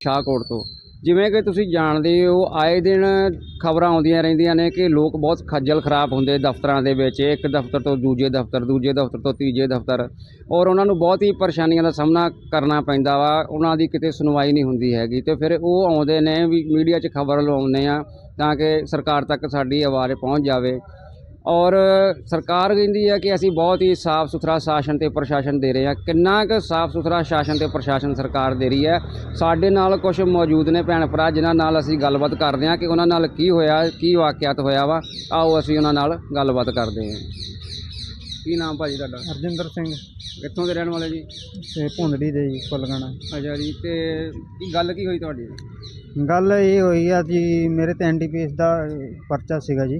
ਸ਼ਾਹਕੋਟ ਤੋਂ ਜਿਵੇਂ ਕਿ ਤੁਸੀਂ ਜਾਣਦੇ ਹੋ, ਆਏ ਦਿਨ ਖਬਰਾਂ ਆਉਂਦੀਆਂ ਰਹਿੰਦੀਆਂ ਨੇ ਕਿ ਲੋਕ ਬਹੁਤ ਖੱਜਲ ਖਰਾਬ ਹੁੰਦੇ ਦਫ਼ਤਰਾਂ ਦੇ ਵਿੱਚ, ਇੱਕ ਦਫ਼ਤਰ ਤੋਂ ਦੂਜੇ ਦਫ਼ਤਰ ਦੂਜੇ ਦਫ਼ਤਰ ਤੋਂ ਤੀਜੇ ਦਫ਼ਤਰ ਔਰ ਉਹਨਾਂ ਨੂੰ ਬਹੁਤ ਹੀ ਪਰੇਸ਼ਾਨੀਆਂ ਦਾ ਸਾਹਮਣਾ ਕਰਨਾ ਪੈਂਦਾ ਵਾ, ਉਹਨਾਂ ਦੀ ਕਿਤੇ ਸੁਣਵਾਈ ਨਹੀਂ ਹੁੰਦੀ ਹੈਗੀ। ਤੇ ਫਿਰ ਉਹ ਆਉਂਦੇ ਨੇ ਵੀ ਮੀਡੀਆ 'ਚ ਖਬਰ ਲਵਾਉਂਦੇ ਆ ਤਾਂ ਕਿ ਸਰਕਾਰ ਤੱਕ ਸਾਡੀ ਆਵਾਜ਼ ਪਹੁੰਚ ਜਾਵੇ। ਔਰ ਸਰਕਾਰ ਕਹਿੰਦੀ ਹੈ ਕਿ ਅਸੀਂ ਬਹੁਤ ਹੀ ਸਾਫ਼ ਸੁਥਰਾ ਸ਼ਾਸਨ ਤੇ ਪ੍ਰਸ਼ਾਸਨ ਦੇ ਰਹੇ ਹਾਂ। ਕਿੰਨਾ ਕੁ ਸਾਫ਼ ਸੁਥਰਾ ਸ਼ਾਸਨ ਤੇ ਪ੍ਰਸ਼ਾਸਨ ਸਰਕਾਰ ਦੇ ਰਹੀ ਹੈ ਸਾਡੇ ਨਾਲ ਕੁਝ ਮੌਜੂਦ ਨੇ ਭੈਣ ਭਰਾ ਜਿਨ੍ਹਾਂ ਨਾਲ ਅਸੀਂ ਗੱਲਬਾਤ ਕਰਦੇ ਹਾਂ ਕਿ ਉਹਨਾਂ ਨਾਲ ਕੀ ਹੋਇਆ ਕੀ ਵਾਕਿਆਤ ਹੋਇਆ ਵਾ। ਆਓ ਅਸੀਂ ਉਹਨਾਂ ਨਾਲ ਗੱਲਬਾਤ ਕਰਦੇ ਹਾਂ। ਕੀ ਨਾਮ ਭਾਜੀ ਤੁਹਾਡਾ? ਹਰਜਿੰਦਰ ਸਿੰਘ। ਕਿੱਥੋਂ ਦੇ ਰਹਿਣ ਵਾਲੇ ਜੀ? ਤੇ ਭੁੰਦੜੀ ਦੇ ਜੀ ਕੁਲਗਣਾ ਅੱਛਾ ਜੀ ਤੇ ਕੀ ਗੱਲ ਕੀ ਹੋਈ ਤੁਹਾਡੀ? ਗੱਲ ਇਹ ਹੋਈ ਆ ਜੀ, ਮੇਰੇ ਤੇ ਐਨਡੀਪੀਐਸ ਦਾ ਪਰਚਾ ਸੀਗਾ ਜੀ।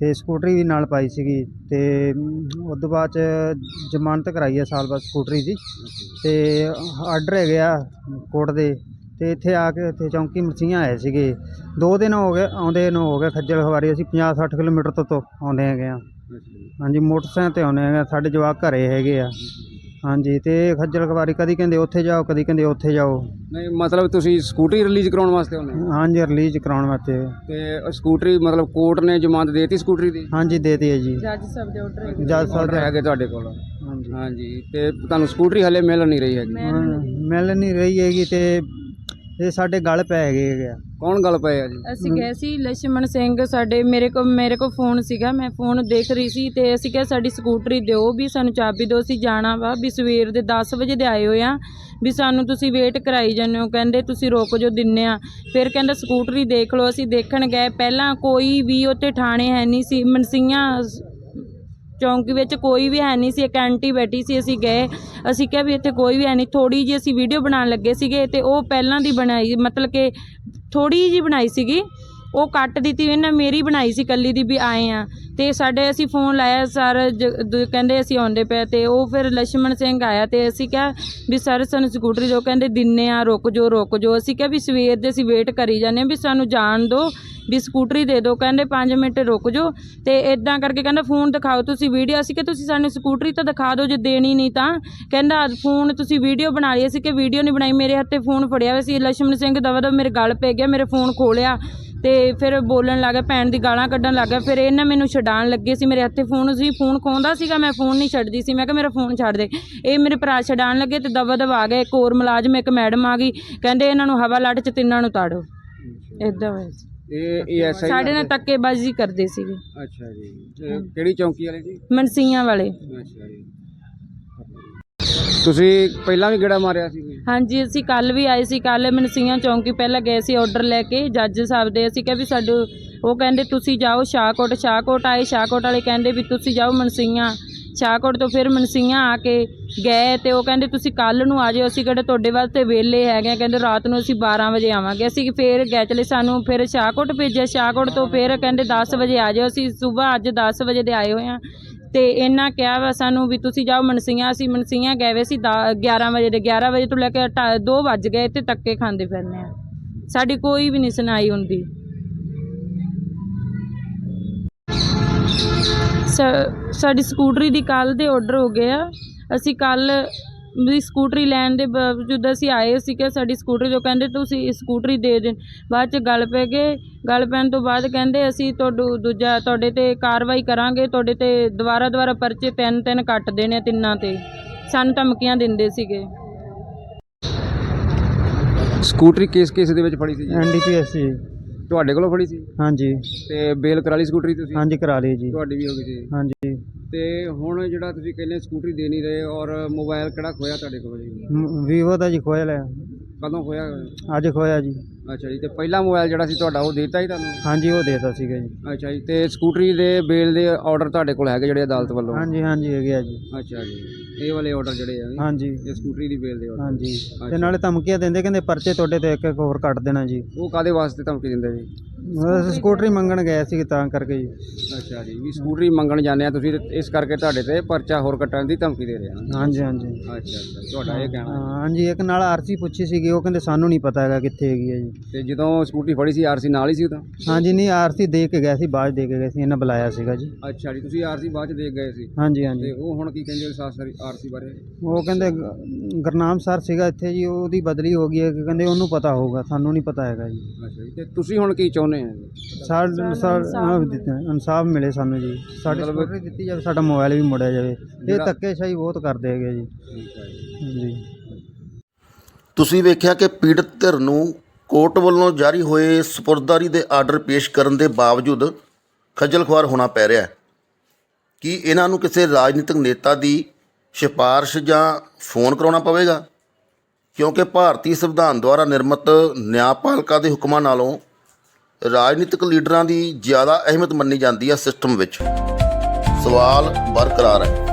ਤੇ ਸਕੂਟਰੀ ਵੀ ਨਾਲ ਪਾਈ ਸੀਗੀ ਤੇ ਉਸ ਤੋਂ ਬਾਅਦ ਚ ਜ਼ਮਾਨਤ ਕਰਾਈ ਆ ਸਾਲ ਬਾਅਦ ਸਕੂਟਰੀ ਦੀ। ਤੇ ਆਰਡਰ ਹੈਗੇ ਆ ਕੋਰਟ ਦੇ, ਤੇ ਇੱਥੇ ਆ ਕੇ ਇੱਥੇ ਚੌਂਕੀ ਮਸੀਆਂ ਆਏ ਸੀਗੇ। ਦੋ ਦਿਨ ਹੋ ਗਏ, ਆਉਂਦੇ ਨੂੰ ਹੋ ਗਏ ਖੱਜਲ ਖਵਾਰੀ ਅਸੀਂ 50 60 ਕਿਲੋਮੀਟਰ ਤੋਂ ਆਉਂਦੇ ਹੈਗੇ ਆ। ਹਾਂਜੀ, ਮੋਟਰਸਾਈਕਲ ਤੇ ਆਉਂਦੇ ਹੈਗੇ ਸਾਡੇ ਜਵਾਕ ਘਰੇ ਹੈਗੇ ਆ। ਹਾਂਜੀ ਤੇ ਖੱਜਲ ਖਵਾਰੀ ਕਦੀ ਕਹਿੰਦੇ ਉੱਥੇ ਜਾਓ ਕਦੀ ਕਹਿੰਦੇ ਉੱਥੇ ਜਾਓ। ਨਹੀਂ ਮਤਲਬ ਤੁਸੀਂ ਸਕੂਟਰੀ ਰਿਲੀਜ਼ ਕਰਾਉਣ ਵਾਸਤੇ ਆਉਂਦੇ ਹੋ? ਹਾਂਜੀ ਰਿਲੀਜ਼ ਕਰਾਉਣ ਵਾਸਤੇ। ਤੇ ਉਹ ਸਕੂਟਰੀ ਮਤਲਬ ਕੋਰਟ ਨੇ ਜ਼ਮਾਨਤ ਦੇਤੀ ਸਕੂਟਰੀ ਦੀ? ਹਾਂਜੀ ਦੇ ਦਿੱਤੀ ਹੈ ਜੀ। ਜੱਜ ਸਾਹਿਬ ਦੇ ਆਰਡਰ ਜੱਜ ਸਾਹਿਬ ਦਾ ਹੈਗੇ ਤੁਹਾਡੇ ਕੋਲ? ਹਾਂਜੀ। ਹਾਂਜੀ ਤੇ ਤੁਹਾਨੂੰ ਸਕੂਟਰੀ ਹਲੇ ਮਿਲ ਨਹੀਂ ਰਹੀ ਹੈਗੀ? ਮਿਲ ਨਹੀਂ ਰਹੀ ਹੈਗੀ ਤੇ ਇਹ ਸਾਡੇ ਗਲ ਪੈ ਗਏ ਆ। ਕੌਣ ਗਲ ਪਏ ਜੀ? ਅਸੀਂ ਕਿਹਾ ਸੀ ਲਛਮਣ ਸਿੰਘ ਸਾਡੇ ਮੇਰੇ ਕੋਲ ਮੇਰੇ ਕੋਲ ਫੋਨ ਸੀਗਾ ਮੈਂ ਫੋਨ ਦੇਖ ਰਹੀ ਸੀ ਤੇ ਅਸੀਂ ਕਿਹਾ ਸਾਡੀ ਸਕੂਟਰੀ ਦਿਓ ਵੀ ਸਾਨੂੰ ਚਾਬੀ ਦਿਓ ਅਸੀਂ ਜਾਣਾ ਵਾ ਵੀ ਸਵੇਰ ਦੇ 10 ਵਜੇ ਦੇ ਆਏ ਹੋਏ ਆ ਵੀ ਸਾਨੂੰ ਤੁਸੀਂ ਵੇਟ ਕਰਾਈ ਜਾਂਦੇ ਹੋ ਕਹਿੰਦੇ ਤੁਸੀਂ ਰੋਕ ਜੋ ਦਿੰਨੇ ਆ। ਫਿਰ ਕਹਿੰਦਾ ਸਕੂਟਰੀ ਦੇਖ ਲਓ ਅਸੀਂ ਦੇਖਣ ਗਏ। ਪਹਿਲਾਂ ਕੋਈ ਵੀ ਉੱਥੇ ਥਾਣੇ ਹੈ ਨਹੀਂ ਸੀ ਮਨਸੀਆਂ ਚੌਂਕੀ ਵਿੱਚ ਕੋਈ ਵੀ ਹੈ ਨਹੀਂ ਸੀ, ਇੱਕ ਆਂਟੀ ਬੈਠੀ ਸੀ, ਅਸੀਂ ਗਏ, ਅਸੀਂ ਕਿਹਾ ਵੀ ਇੱਥੇ ਕੋਈ ਵੀ ਹੈ ਨਹੀਂ ਥੋੜੀ ਜਿਹੀ ਅਸੀਂ ਵੀਡੀਓ ਬਣਾਉਣ ਲੱਗੇ ਸੀਗੇ ਤੇ ਉਹ ਪਹਿਲਾਂ ਦੀ ਬਣਾਈ, ਮਤਲਬ ਕਿ ਥੋੜੀ ਜਿਹੀ ਬਣਾਈ ਸੀਗੀ ਉਹ ਕੱਟ ਦਿੱਤੀ ਇਹਨਾਂ ਮੇਰੀ ਬਣਾਈ ਸੀ ਕੱਲੀ ਦੀ ਵੀ ਆਏ ਆ। ਤੇ ਸਾਡੇ ਅਸੀਂ ਫੋਨ ਲਾਇਆ ਸਰ ਕਹਿੰਦੇ ਅਸੀਂ ਆਉਂਦੇ ਪਏ ਤੇ ਉਹ ਫਿਰ ਲక్ష్మణ ਸਿੰਘ ਆਇਆ ਤੇ ਅਸੀਂ ਕਿਹਾ ਵੀ ਸਰ ਸਾਨੂੰ ਸਕੂਟਰੀ ਜੋ ਕਹਿੰਦੇ ਦਿੰਨੇ ਆ, ਰੁਕ ਜੋ ਰੁਕ ਜੋ ਅਸੀਂ ਕਿਹਾ ਵੀ ਸਵੇਰ ਦੇ ਅਸੀਂ ਵੇਟ ਕਰੀ ਜਾਂਦੇ ਆ ਵੀ ਸਾਨੂੰ ਜਾਣ ਦਿਓ, ਵੀ ਸਕੂਟਰੀ ਦੇ ਦਿਓ। ਕਹਿੰਦੇ 5 ਮਿੰਟ ਰੁਕ ਜਾਓ। ਤੇ ਇਦਾਂ ਕਰਕੇ ਕਹਿੰਦਾ ਫੋਨ ਦਿਖਾਓ ਤੁਸੀਂ ਵੀਡੀਓ ਅਸੀਂ ਕਿ ਤੁਸੀਂ ਸਾਨੂੰ ਸਕੂਟਰੀ ਤਾਂ ਦਿਖਾ ਦਿਓ ਜੇ ਦੇਣੀ ਨਹੀਂ ਤਾਂ। ਕਹਿੰਦਾ ਫੋਨ ਤੁਸੀਂ ਵੀਡੀਓ ਬਣਾ ਲਈ। ਅਸੀਂ ਕਿ ਵੀਡੀਓ ਨਹੀਂ ਬਣਾਈ। ਮੇਰੇ ਹੱਥੇ ਫੋਨ ਫੜਿਆ ਹੋਇਆ ਸੀ। ਲక్ష్మణ ਸਿੰਘ ਦਵਾ ਦਵ ਮੇਰੇ ਗਲ ਪੈ ਗਿਆ, ਮੇਰੇ ਫੋਨ ਖੋਲਿਆ ਤੇ ਫਿਰ ਬੋਲਣ ਲੱਗਾ ਭੈਣ ਦੀ ਗਾਲਾਂ ਕੱਢਣ ਲੱਗਾ ਫਿਰ ਇਹਨਾਂ ਮੈਨੂੰ ਛਡਾਣ ਲੱਗੇ ਸੀ ਮੇਰੇ ਹੱਥੇ ਫੋਨ ਸੀ ਫੋਨ ਖੋਂਦਾ ਸੀਗਾ ਮੈਂ ਫੋਨ ਨਹੀਂ ਛੱਡਦੀ ਸੀ ਮੈਂ ਕਿਹਾ ਮੇਰਾ ਫੋਨ ਛੱਡ ਦੇ। ਇਹ ਮੇਰੇ ਭਰਾ ਛਡਾਣ ਲੱਗੇ ਤੇ ਦਵਾ ਦਵ ਆ ਗਏ ਇੱਕ ਹੋਰ ਮੁਲਾਜ਼ਮ ਇੱਕ ਮੈਡਮ ਆ ਗਈ ਕਹਿੰਦੇ ਇਹਨਾਂ ਨੂੰ ਹਵਾ ਲੱਟ ਚ ਤਿੰਨਾਂ ਨੂੰ ਤਾੜੋ। ਇਦਾਂ ਹੋਇਆ ਸੀ। ਇਹ ਇਹ ਐਸਾ ਸਾਡੇ ਨਾਲ ਧੱਕੇਬਾਜ਼ੀ ਕਰਦੇ ਸੀਗੇ। ਅੱਛਾ ਜੀ। ਕਿਹੜੀ ਚੌਂਕੀ ਵਾਲੇ ਜੀ? ਮਨਸੀਆਂ ਵਾਲੇ। ਅੱਛਾ ਜੀ। ਤੁਸੀਂ ਪਹਿਲਾਂ ਵੀ ਗੇੜਾ ਮਾਰਿਆ ਸੀ ਜੀ? ਹਾਂਜੀ, ਅਸੀਂ ਕੱਲ ਵੀ ਆਏ ਸੀ। ਕੱਲ ਮਨਸੀਆਂ ਚੌਂਕੀ ਪਹਿਲਾਂ ਗਏ ਸੀ ਆਰਡਰ ਲੈ ਕੇ। ਜੱਜ ਸਾਹਿਬ ਦੇ ਅਸੀਂ ਕਿਹਾ ਵੀ ਸਾਡੇ, ਉਹ ਕਹਿੰਦੇ, ਤੁਸੀਂ ਜਾਓ ਸ਼ਾਹਕੋਟ ਸ਼ਾਹਕੋਟ ਆਏ, ਸ਼ਾਹਕੋਟ ਵਾਲੇ ਕਹਿੰਦੇ ਵੀ ਤੁਸੀਂ ਜਾਓ ਮਨਸੀਆਂ। ਸ਼ਾਹਕੋਟ ਤੋਂ ਫਿਰ ਮਨਸੀਆਂ ਆ ਕੇ ਗਏ ਤੇ ਉਹ ਕਹਿੰਦੇ, ਤੁਸੀਂ ਕੱਲ ਨੂੰ ਆ ਜਾਓ, ਅਸੀਂ ਕਿਹੜੇ ਤੁਹਾਡੇ ਵਾਸਤੇ ਵਿਹਲੇ ਹੈਗੇ ਹਾਂ ਕਹਿੰਦੇ, ਰਾਤ ਨੂੰ ਅਸੀਂ 12 ਵਜੇ ਆਵਾਂਗੇ। ਅਸੀਂ ਫਿਰ ਗਏ, ਚਲੇ ਸਾਨੂੰ ਫਿਰ ਸ਼ਾਹਕੋਟ ਭੇਜਿਆ। ਸ਼ਾਹਕੋਟ ਤੋਂ ਫਿਰ ਕਹਿੰਦੇ 10 ਵਜੇ ਆ ਜਾਓ। ਅਸੀਂ ਸਵੇਰ ਅੱਜ 10 ਵਜੇ ਦੇ ਆਏ ਹੋਏ ਹਾਂ ਤੇ ਇਹਨਾਂ ਕਿਹਾ ਵਾ ਸਾਨੂੰ ਵੀ ਤੁਸੀਂ ਜਾਓ ਮਨਸੀਆਂ ਅਸੀਂ ਮਨਸੀਆਂ ਗਏ ਵੇ ਸੀ ਦਾ- 11 ਵਜੇ ਦੇ 11 ਵਜੇ ਤੋਂ ਲੈ ਕੇ 2 ਵੱਜ ਗਏ ਤੇ ਧੱਕੇ ਖਾਂਦੇ ਫਿਰਨੇ ਆ। ਸਾਡੀ ਕੋਈ ਵੀ ਨਹੀਂ ਸੁਣਾਈ ਹੁੰਦੀ। ਸਾ- ਸਾਡੀ ਸਕੂਟਰੀ ਦੀ ਕੱਲ ਦੇ ਆਰਡਰ ਹੋ ਗਏ ਆ। ਅਸੀਂ ਕੱਲ ਵੀ ਸਕੂਟਰੀ ਲੈਣ ਦੇ ਬਾਵਜੂਦ ਅਸੀਂ ਆਏ ਸੀ ਕਿ ਸਾਡੀ ਸਕੂਟਰੀ ਜੋ ਕਹਿੰਦੇ ਤੁਸੀਂ ਸਕੂਟਰੀ ਦੇ ਦੇ ਬਾਅਦ ਚ ਗੱਲ ਪੈ ਗਏ। ਗੱਲ ਪੈਣ ਤੋਂ ਬਾਅਦ ਕਹਿੰਦੇ ਅਸੀਂ ਤੁਹਾਨੂੰ ਦੂਜਾ ਤੁਹਾਡੇ ਤੇ ਕਾਰਵਾਈ ਕਰਾਂਗੇ। ਤੁਹਾਡੇ ਤੇ ਦੁਬਾਰਾ ਦੁਬਾਰਾ ਪਰਚੇ ਤਿੰਨ ਤਿੰਨ ਕੱਟ ਦੇਣੇ ਆ ਤਿੰਨਾਂ ਤੇ। ਸਾਨੂੰ ਧਮਕੀਆਂ ਦਿੰਦੇ ਸੀਗੇ। ਸਕੂਟਰੀ ਕਿਸ ਕਿਸ ਦੇ ਵਿੱਚ ਫੜੀ ਸੀ ਜੀ? ਐਨਡੀਪੀਐਸ ਜੀ ਤੁਹਾਡੇ ਕੋਲੋਂ ਫੜੀ ਸੀ? ਹਾਂਜੀ। ਤੇ ਬੇਲ ਕਰਾ ਲਈ ਸਕੂਟਰੀ ਤੁਸੀਂ? ਹਾਂਜੀ ਕਰਾ ਲਈ ਜੀ। ਤੁਹਾਡੀ ਵੀ ਹੋ ਗਈ ਸੀ ਹਾਂਜੀ। ਤੇ ਹੁਣ ਜਿਹੜਾ ਤੁਸੀਂ ਕਹਿੰਦੇ ਸਕੂਟਰੀ ਦੇ ਨਹੀਂ ਰਹੇ ਔਰ ਮੋਬਾਈਲ ਕਿਹੜਾ ਖੋਇਆ ਤੁਹਾਡੇ ਕੋਲ ਜੀ? ਵੀਵੋ ਦਾ ਜੀ ਖੋਇਆ ਲਿਆ। ਕਦੋਂ ਖੋਇਆ? ਅੱਜ ਖੋਇਆ ਜੀ। ਅੱਛਾ ਜੀ ਤੇ ਪਹਿਲਾ ਮੋਬਾਈਲ ਜਿਹੜਾ ਸੀ ਤੁਹਾਡਾ ਉਹ ਦੇਤਾ ਹੀ ਤੁਹਾਨੂੰ? ਹਾਂਜੀ ਉਹ ਦੇਤਾ ਸੀਗਾ ਜੀ। ਅੱਛਾ ਜੀ ਤੇ ਸਕੂਟਰੀ ਦੇ ਬੇਲ ਦੇ ਆਰਡਰ ਤੁਹਾਡੇ ਕੋਲ ਹੈਗੇ ਜਿਹੜੇ ਅਦਾਲਤ ਵੱਲੋਂ? ਹਾਂਜੀ ਹਾਂਜੀ ਹੈਗੇ ਆ ਜੀ। ਅੱਛਾ ਜੀ ਇਹ ਵਾਲੇ ਆਰਡਰ ਜਿਹੜੇ ਆ ਹਾਂਜੀ। ਇਹ ਸਕੂਟਰੀ ਦੀ ਬੇਲ ਦੇ ਆਰਡਰ ਹਾਂਜੀ ਤੇ ਨਾਲੇ ਧਮਕੀਆਂ ਦਿੰਦੇ ਕਹਿੰਦੇ ਪਰਚੇ ਤੁਹਾਡੇ ਤੇ ਇੱਕ ਇੱਕ ਹੋਰ ਕੱਟ ਦੇਣਾ ਜੀ। ਉਹ ਕਾਦੇ ਵਾਸਤੇ ਧਮਕੀ ਦਿੰਦੇ ਜੀ? ਅਸੀਂ ਸਕੂਟਰੀ ਮੰਗਣ ਗਏ ਸੀ ਤਾਂ ਕਰਕੇ ਜੀ। ਅੱਛਾ ਜੀ ਵੀ ਸਕੂਟਰੀ ਮੰਗਣ ਜਾਂਦੇ ਆ ਤੁਸੀਂ ਤੇ ਇਸ ਕਰਕੇ ਤੁਹਾਡੇ ਤੇ ਪਰਚਾ ਹੋਰ ਕੱਟਣ ਦੀ ਧਮਕੀ ਦੇ ਰਹੇ ਹਾਂਜੀ ਹਾਂਜੀ। ਅੱਛਾ ਅੱਛਾ ਤੁਹਾਡਾ ਇਹ ਕਹਿਣਾ। ਹਾਂ, ਹਾਂਜੀ ਇੱਕ ਨਾਲ ਆਰਸੀ ਪੁੱਛੀ ਸੀਗੀ ਉਹ ਕਹਿੰਦੇ ਸਾਨੂੰ ਨਹੀਂ ਪਤਾ ਹੈਗਾ ਕਿੱਥੇ ਹੈਗੀ ਹੈ ਜੀ। ਤੇ ਜਦੋਂ ਸਕੂਟਰੀ ਫੜੀ ਸੀ ਆਰਸੀ ਨਾਲ ਹੀ ਸੀ ਉਦੋਂ ਹਾਂਜੀ ਨਹੀਂ ਆਰਸੀ ਦੇ ਕੇ ਗਏ ਸੀ ਬਾਅਦ 'ਚ ਦੇ ਕੇ ਗਏ ਸੀ ਇਹਨਾਂ ਬੁਲਾਇਆ ਸੀਗਾ ਜੀ। ਅੱਛਾ ਜੀ ਤੁਸੀਂ ਆਰਸੀ ਬਾਅਦ ਚ ਦੇਖ ਗਏ ਸੀ? ਹਾਂਜੀ ਤੇ ਹਾਂਜੀ ਉਹ ਹੁਣ ਕੀ ਕਹਿੰਦੇ ਸਾਸਰੀ ਆਰਸੀ ਬਾਰੇ? ਉਹ ਕਹਿੰਦੇ ਗ- ਗੁਰਨਾਮ ਸਰ ਸੀਗਾ ਇੱਥੇ ਜੀ ਉਹਦੀ ਬਦਲੀ ਹੋ ਗਈ ਹੈ ਕਿ ਕਹਿੰਦੇ ਉਹਨੂੰ ਪਤਾ ਹੋਊਗਾ ਸਾਨੂੰ ਨਹੀਂ ਪਤਾ ਹੈਗਾ ਜੀ। ਅੱਛਾ ਜੀ ਤੇ ਤੁਸੀਂ ਹੁਣ ਕੀ ਚਾਹੁੰਦੇ ਆ ਸਾਡ ਸਰ ਇਨਸਾਫ ਮਿਲੇ ਸਾਨੂੰ ਜੀ। ਸਾਡੀ ਮਤਲਬ- ਸਕੂਟਰੀ ਦਿੱਤੀ ਜਾਵੇ ਸਾਡਾ ਮੋਬਾਈਲ ਵੀ ਮੁੜਿਆ ਜਾਵੇ। ਇਹ ਜਿਹੜਾ- ਧੱਕੇਸ਼ਾਹੀ ਬਹੁਤ ਕਰਦੇ ਹੈਗੇ ਜੀ। ਠੀਕ ਹੈ ਜੀ। ਜੀ ਤੁਸੀਂ ਵੇਖਿਆ ਕਿ ਪੀੜਤ ਧਿਰ ਨੂੰ ਕੋਰਟ ਵੱਲੋਂ ਜਾਰੀ ਹੋਏ ਸਪੁਰਦਾਰੀ ਦੇ ਆਰਡਰ ਪੇਸ਼ ਕਰਨ ਦੇ ਬਾਵਜੂਦ ਖੱਜਲ ਖੁਆਰ ਹੋਣਾ ਪੈ ਰਿਹਾ ਹੈ। ਕੀ ਇਹਨਾਂ ਨੂੰ ਕਿਸੇ ਰਾਜਨੀਤਿਕ ਨੇਤਾ ਦੀ ਸਿਫਾਰਿਸ਼ ਜਾਂ ਫੋਨ ਕਰਾਉਣਾ ਪਵੇਗਾ? ਕਿਉਂਕਿ ਭਾਰਤੀ ਸੰਵਿਧਾਨ ਦੁਆਰਾ ਨਿਰਮਿਤ ਨਿਆਂਪਾਲਕਾ ਦੇ ਹੁਕਮਾਂ ਨਾਲੋਂ ਰਾਜਨੀਤਿਕ ਲੀਡਰਾਂ ਦੀ ਜ਼ਿਆਦਾ ਅਹਿਮੀਅਤ ਮੰਨੀ ਜਾਂਦੀ ਹੈ ਸਿਸਟਮ ਵਿੱਚ। ਸਵਾਲ ਬਰਕਰਾਰ ਹੈ।